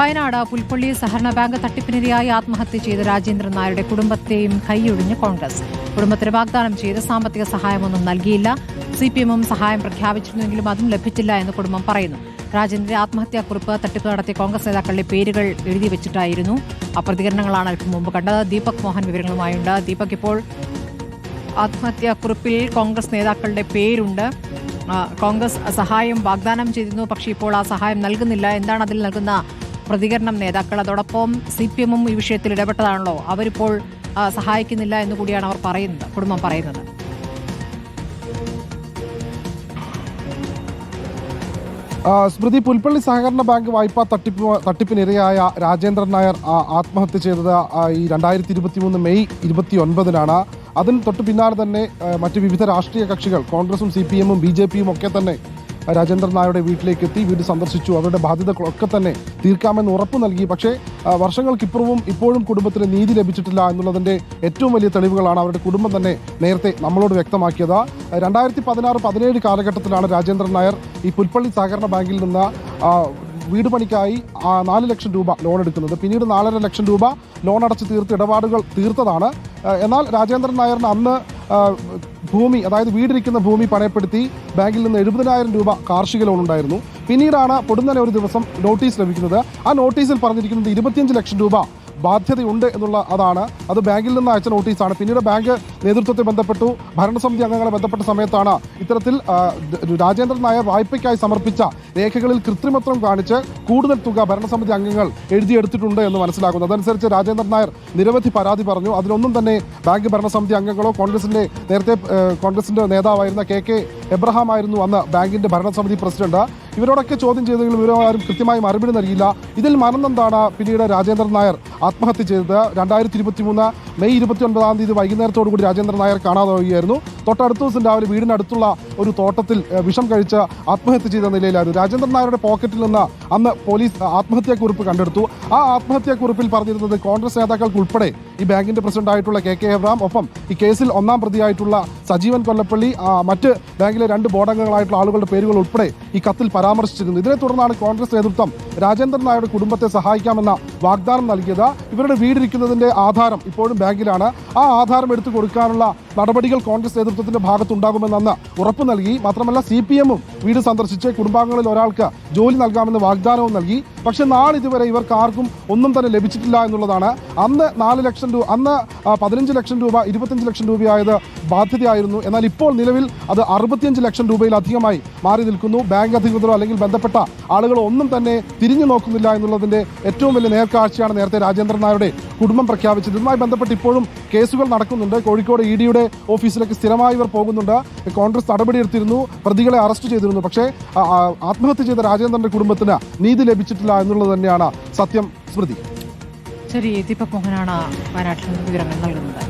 വയനാട് പുൽപ്പള്ളി സഹകരണ ബാങ്ക് തട്ടിപ്പിനിരയായി ആത്മഹത്യ ചെയ്ത രാജേന്ദ്രൻ നായരുടെ കുടുംബത്തെയും കൈയൊഴിഞ്ഞ് കോൺഗ്രസ്. കുടുംബത്തിന് വാഗ്ദാനം ചെയ്ത് സാമ്പത്തിക സഹായമൊന്നും നൽകിയില്ല. സിപിഎമ്മും സഹായം പ്രഖ്യാപിച്ചിരുന്നെങ്കിലും അതും ലഭിച്ചില്ല എന്ന് കുടുംബം പറയുന്നു. രാജേന്ദ്രന്റെ ആത്മഹത്യാക്കുറിപ്പ് തട്ടിപ്പ് നടത്തിയ കോൺഗ്രസ് നേതാക്കളുടെ പേരുകൾ എഴുതി വെച്ചിട്ടായിരുന്നു. ആ പ്രതികരണങ്ങളാണ് അല്പം മുമ്പ് കണ്ടത്. ദീപക് മോഹൻ വിവരങ്ങളുമായുണ്ട്. ദീപക് ഇപ്പോൾ ആത്മഹത്യാക്കുറിപ്പിൽ കോൺഗ്രസ് നേതാക്കളുടെ പേരുണ്ട്. കോൺഗ്രസ് സഹായം വാഗ്ദാനം ചെയ്തിരുന്നു. പക്ഷേ ഇപ്പോൾ ആ സഹായം നൽകുന്നില്ല. എന്താണ് അതിൽ നൽകുന്ന പ്രതികരണം നേതാക്കൾ. അതോടൊപ്പം സി പി എമ്മും ഈ വിഷയത്തിൽ ഇടപെട്ടതാണല്ലോ. അവരിപ്പോൾ സഹായിക്കുന്നില്ല എന്ന് കൂടിയാണ് അവർ പറയുന്നത് കുടുംബം പറയുന്നത്. സ്മൃതി പുൽപ്പള്ളി സഹകരണ ബാങ്ക് വായ്പാ തട്ടിപ്പ് തട്ടിപ്പിനിരയായ രാജേന്ദ്രൻ നായർ ആത്മഹത്യ ചെയ്തത് ഈ രണ്ടായിരത്തി ഇരുപത്തി മൂന്ന് മെയ് ഇരുപത്തി ഒൻപതിനാണ് അതിന് തൊട്ട് പിന്നാലെ തന്നെ മറ്റ് വിവിധ രാഷ്ട്രീയ കക്ഷികൾ കോൺഗ്രസും സി പി എമ്മും ബി ജെ പിയും ഒക്കെ തന്നെ രാജേന്ദ്രൻ നായരുടെ വീട്ടിലേക്ക് എത്തി വീട് സന്ദർശിച്ചു. അവരുടെ ബാധ്യതകളൊക്കെ തന്നെ തീർക്കാമെന്ന് ഉറപ്പ് നൽകി. പക്ഷേ വർഷങ്ങൾക്കിപ്പുറവും ഇപ്പോഴും കുടുംബത്തിന് നീതി ലഭിച്ചിട്ടില്ല എന്നുള്ളതിന്റെ ഏറ്റവും വലിയ തെളിവുകളാണ് അവരുടെ കുടുംബം തന്നെ നേരത്തെ നമ്മളോട് വ്യക്തമാക്കിയത്. രണ്ടായിരത്തി പതിനാറ് പതിനേഴ് കാലഘട്ടത്തിലാണ് രാജേന്ദ്രൻ നായർ ഈ പുൽപ്പള്ളി സഹകരണ ബാങ്കിൽ നിന്ന് വീട് പണിക്കായി നാല് ലക്ഷം രൂപ ലോൺ എടുക്കുന്നത്. പിന്നീട് നാലര ലക്ഷം രൂപ ലോൺ അടച്ച് തീർത്ത് ഇടപാടുകൾ തീർത്തതാണ്. എന്നാൽ രാജേന്ദ്രൻ നായറിന് അന്ന് ഭൂമി അതായത് വീടിരിക്കുന്ന ഭൂമി പണയപ്പെടുത്തി ബാങ്കിൽ നിന്ന് എഴുപതിനായിരം രൂപ കാർഷിക ലോൺ ഉണ്ടായിരുന്നു. പിന്നീടാണ് പൊടുന്നനെ ഒരു ദിവസം നോട്ടീസ് ലഭിക്കുന്നത്. ആ നോട്ടീസിൽ പറഞ്ഞിരിക്കുന്നത് ഇരുപത്തിയഞ്ച് ലക്ഷം രൂപ ബാധ്യതയുണ്ട് എന്നുള്ള അതാണ്. അത് ബാങ്കിൽ നിന്ന് അയച്ച നോട്ടീസാണ്. പിന്നീട് ബാങ്ക് നേതൃത്വത്തെ ബന്ധപ്പെട്ടു. ഭരണസമിതി അംഗങ്ങളെ ബന്ധപ്പെട്ട സമയത്താണ് ഇത്തരത്തിൽ രാജേന്ദ്രൻ നായർ വായ്പയ്ക്കായി സമർപ്പിച്ച രേഖകളിൽ കൃത്രിമത്വം കാണിച്ച് കൂടുതൽ തുക ഭരണസമിതി അംഗങ്ങൾ എഴുതിയെടുത്തിട്ടുണ്ട് എന്ന് മനസ്സിലാക്കുന്നു. അതനുസരിച്ച് രാജേന്ദ്രൻ നായർ നിരവധി പരാതി പറഞ്ഞു. അതിലൊന്നും തന്നെ ബാങ്ക് ഭരണസമിതി അംഗങ്ങളോ കോൺഗ്രസിന്റെ നേരത്തെ കോൺഗ്രസിന്റെ നേതാവായിരുന്ന കെ കെ എബ്രഹാം ആയിരുന്നു അന്ന് ബാങ്കിന്റെ ഭരണസമിതി പ്രസിഡന്റ്. ഇവരോടൊക്കെ ചോദ്യം ചെയ്തെങ്കിലും ഇവരാരും കൃത്യമായി മറുപടി നൽകിയില്ല. ഇതിൽ മനന്നെന്താണ് പിന്നീട് രാജേന്ദ്രൻ നായർ ആത്മഹത്യ ചെയ്തത് രണ്ടായിരത്തി ഇരുപത്തി മൂന്ന് മെയ് ഇരുപത്തി ഒൻപതാം തീയതി വൈകുന്നേരത്തോടു കൂടി രാജേന്ദ്രൻ നായർ കാണാതാവുകയായിരുന്നു. തൊട്ടടുത്ത ദിവസം രാവിലെ വീടിനടുത്തുള്ള ഒരു തോട്ടത്തിൽ വിഷം കഴിച്ച് ആത്മഹത്യ ചെയ്ത നിലയിലായിരുന്നു. രാജേന്ദ്രൻ നായരുടെ പോക്കറ്റിൽ നിന്ന് അന്ന് പോലീസ് ആത്മഹത്യാക്കുറിപ്പ് കണ്ടെടുത്തു. ആ ആത്മഹത്യാക്കുറിപ്പിൽ പറഞ്ഞിരുന്നത് കോൺഗ്രസ് നേതാക്കൾക്ക് ഉൾപ്പെടെ ഈ ബാങ്കിന്റെ പ്രസിഡന്റായിട്ടുള്ള കെ കെ എബ്രാം ഒപ്പം ഈ കേസിൽ ഒന്നാം പ്രതിയായിട്ടുള്ള സജീവൻ കൊല്ലപ്പള്ളി മറ്റ് ബാങ്കിലെ രണ്ട് ബോർഡംഗങ്ങളായിട്ടുള്ള ആളുകളുടെ പേരുകൾ ഉൾപ്പെടെ ഈ കത്തിൽ പരാമർശിച്ചിരുന്നു. ഇതിനെ തുടർന്നാണ് കോൺഗ്രസ് നേതൃത്വം രാജേന്ദ്രൻ നായരുടെ കുടുംബത്തെ സഹായിക്കാമെന്ന വാഗ്ദാനം നൽകിയത്. ഇവരുടെ വീടിരിക്കുന്നതിന്റെ ആധാരം ഇപ്പോഴും ബാങ്കിലാണ്. ആ ആധാരം എടുത്തു കൊടുക്കാനുള്ള നടപടികൾ കോൺഗ്രസ് നേതൃത്വത്തിന്റെ ഭാഗത്തുണ്ടാകുമെന്ന് ഉറപ്പ് നൽകി. മാത്രമല്ല സി പി എമ്മും വീട് സന്ദർശിച്ച് കുടുംബാംഗങ്ങളിൽ ഒരാൾക്ക് ജോലി നൽകാമെന്ന് വാഗ്ദാനവും നൽകി. പക്ഷേ നാളിതുവരെ ഇവർക്ക് ആർക്കും ഒന്നും തന്നെ ലഭിച്ചിട്ടില്ല എന്നുള്ളതാണ്. അന്ന് നാല് ലക്ഷം രൂപ അന്ന് പതിനഞ്ച് ലക്ഷം രൂപ ഇരുപത്തഞ്ച് ലക്ഷം രൂപയായത് ബാധ്യതയായിരുന്നു. എന്നാൽ ഇപ്പോൾ നിലവിൽ അത് അറുപത്തിയഞ്ച് ലക്ഷം രൂപയിലധികമായി മാറി നിൽക്കുന്നു. ബാങ്ക് അധികൃതരോ അല്ലെങ്കിൽ ബന്ധപ്പെട്ട ആളുകളോ ഒന്നും തന്നെ തിരിഞ്ഞു നോക്കുന്നില്ല എന്നുള്ളതിന്റെ ഏറ്റവും വലിയ നേർക്കാഴ്ചയാണ് നേരത്തെ രാജേന്ദ്രൻ നായരുടെ കുടുംബം പ്രഖ്യാപിച്ചത്. ഇതുമായി ബന്ധപ്പെട്ട് ഇപ്പോഴും കേസുകൾ നടക്കുന്നുണ്ട്. കോഴിക്കോട് ഇ ഡിയുടെ ഓഫീസിലേക്ക് സ്ഥിരമായി ഇവർ പോകുന്നുണ്ട്. കോൺഗ്രസ് നടപടിയെടുത്തിരുന്നു പ്രതികളെ അറസ്റ്റ് ചെയ്തിരുന്നു. പക്ഷേ ആത്മഹത്യ ചെയ്ത രാജേന്ദ്രന്റെ കുടുംബത്തിന് നീതി ലഭിച്ചിട്ടില്ല എന്നുള്ളത് തന്നെയാണ് സത്യം സ്മൃതി. ശരി ദീപക് മോഹനാണ് വയനാട്ടിൽ വിവരങ്ങൾ നൽകുന്നത്.